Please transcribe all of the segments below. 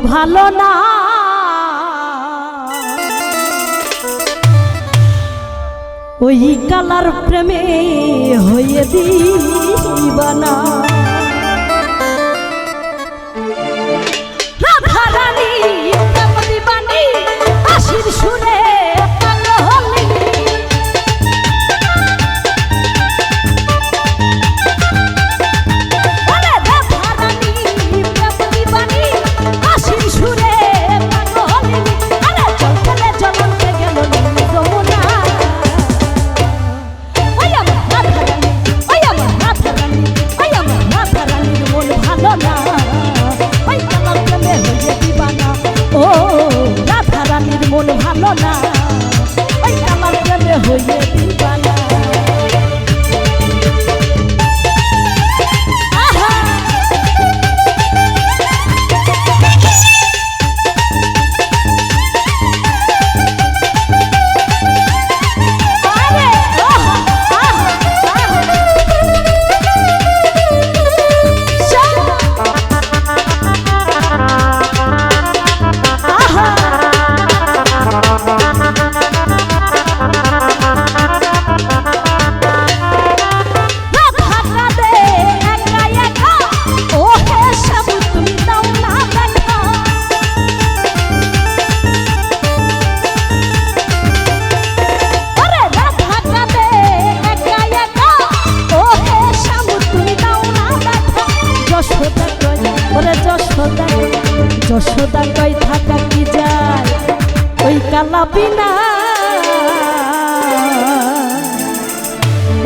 ভালো না। ওই কালার প্রেমে হয়ে দিবানা হয়ে দিবানা। যশোদা কয়, ওরে যশোদা যশোদা কয়, থাকা কি যায়? ওই কালা বিনা।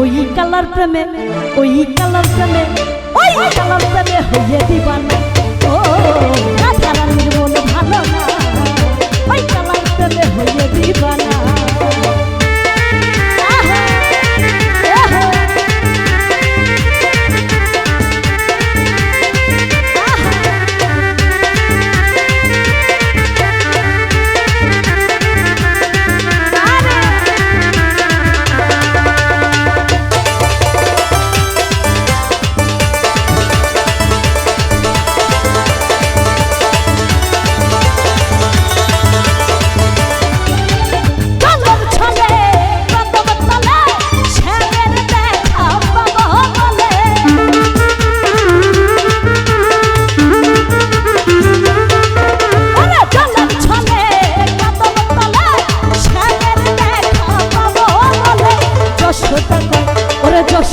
ওই কালার প্রেমে, ওই কালার প্রেমে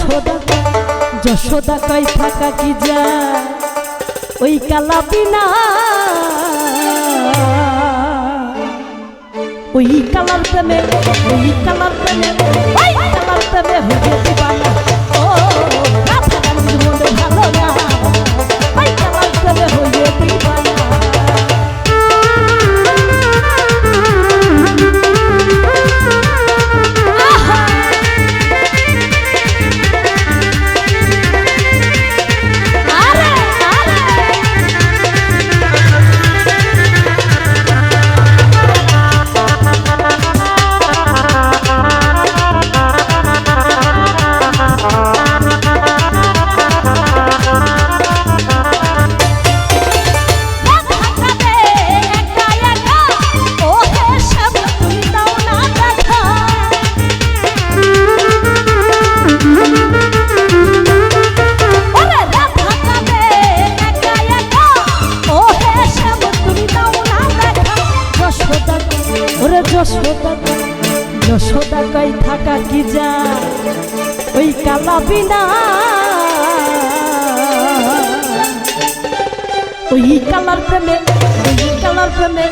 যশোদা যশোদা কই ফাঁকা কি যা ওই কালা পিনা ওই কালার প্রেমে, ওই কালার প্রেমে, ওই কালার প্রেমে হয়ে দিবানা যশোদা কই থাকা কি যা? ওই কালা বিনা ওই কালার প্রেমে, ওই কালার প্রেমে,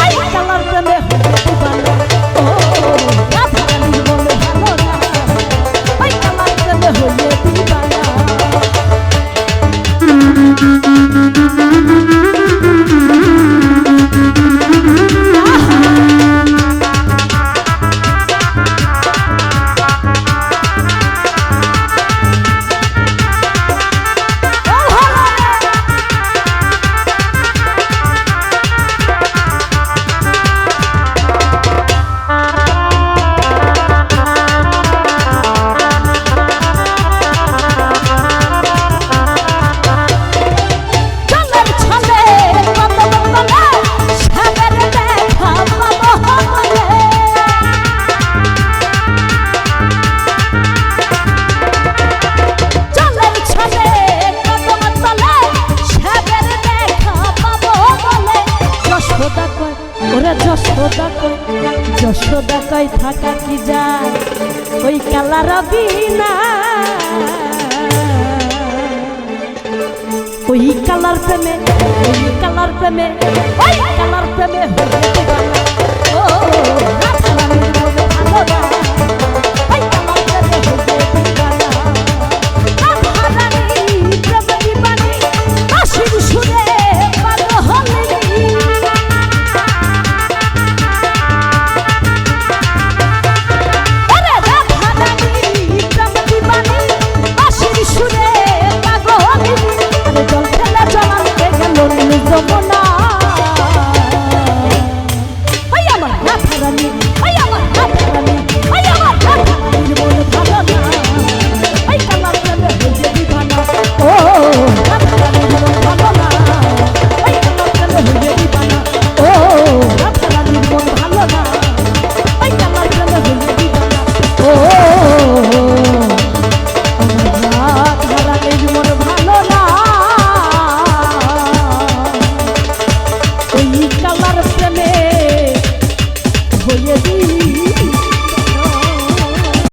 ওই কালার প্রেমে। হবে ওরে যশোদা যশোদা কই থাকা কি যায়? ওই ওই কালার প্রেমে ওই কালার প্রেমে, ওই কালার প্রেমে। হয়ে